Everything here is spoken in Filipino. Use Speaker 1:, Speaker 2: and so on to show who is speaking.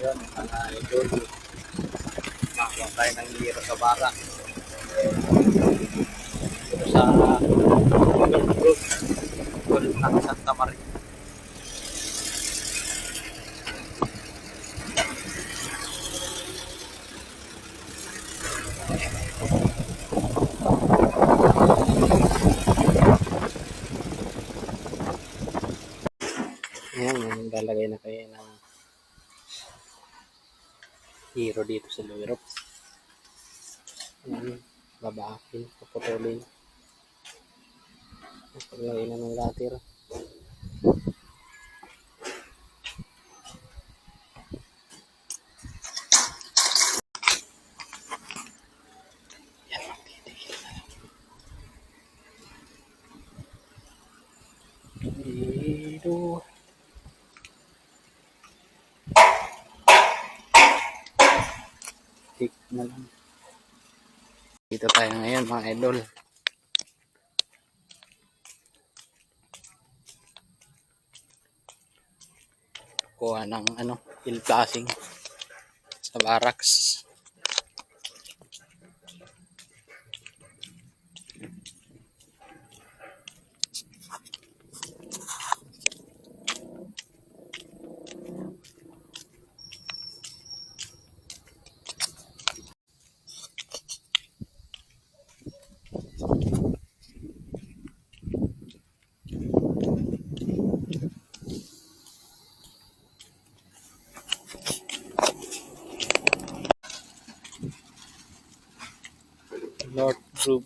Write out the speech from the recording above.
Speaker 1: Yun, mga idol. Makakuha tayo ng hero sa bara. Dito sa group. Group ng Santa Maria. Ayan, maglalagay na kayo ng hero dito sa loob. Ayan, babaakin, paputulin. Paglagay na ng latir. Dito. Tik na lang. Dito tayo ngayon mga idol. Kuha ng ano, hill flashing sa barracks. North Group